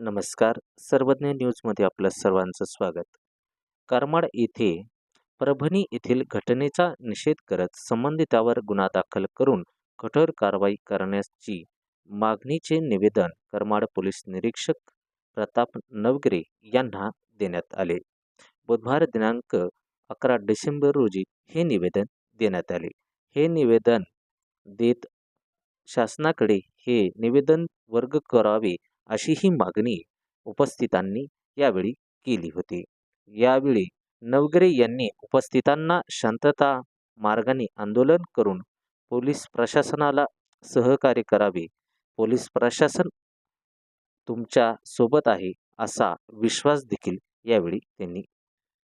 नमस्कार. सर्वज्ञ न्यूजमध्ये आपलं सर्वांचं स्वागत. करमाड येथे परभणी येथील घटनेचा निषेध करत संबंधितावर गुन्हा दाखल करून कठोर कारवाई करण्याची मागणीचे निवेदन करमाड पोलीस निरीक्षक प्रताप नवगिरे यांना देण्यात आले. बुधवार दिनांक अकरा डिसेंबर रोजी हे निवेदन देण्यात आले. हे निवेदन देत शासनाकडे हे निवेदन वर्ग करावे अशी ही मागणी उपस्थितांनी यावेळी केली होती. यावेळी नवगरे यांनी उपस्थितांना शांतता मार्गाने आंदोलन करून पोलीस प्रशासनाला सहकार्य करावे. पोलीस प्रशासन तुमच्यासोबत आहे असा विश्वास देखील यावेळी त्यांनी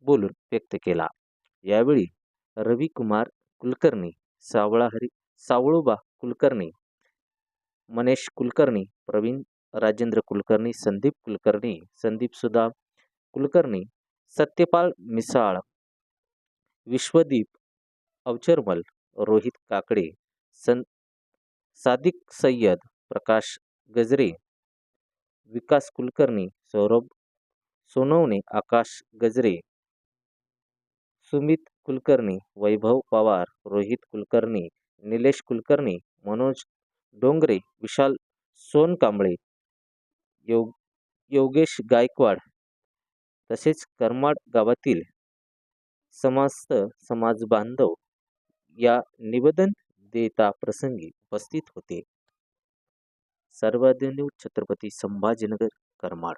बोलून व्यक्त केला. यावेळी रविकुमार कुलकर्णी सावळाहरी सावळोबा कुलकर्णी मनेश कुलकर्णी प्रवीण राजेंद्र कुलकर्णी, संदीप कुलकर्णी, संदीप सुधा कुलकर्णी, सत्यपाल मिसाळ, विश्वदीप अवचरमल, रोहित काकडे, सं, सादिक सय्यद, प्रकाश गजरे, विकास कुलकर्णी, सौरभ सोनवणे, आकाश गजरे, सुमित कुलकर्णी, वैभव पवार, रोहित कुलकर्णी, निलेश कुलकर्णी, मनोज डोंगरे, विशाल सोनकांबळे योग योगेश गायकवाड तसेच करमाड गावातील समस्त समाज बांधव या निवेदन देता प्रसंगी उपस्थित होते. सर्वज्ञ छत्रपती संभाजीनगर करमाड.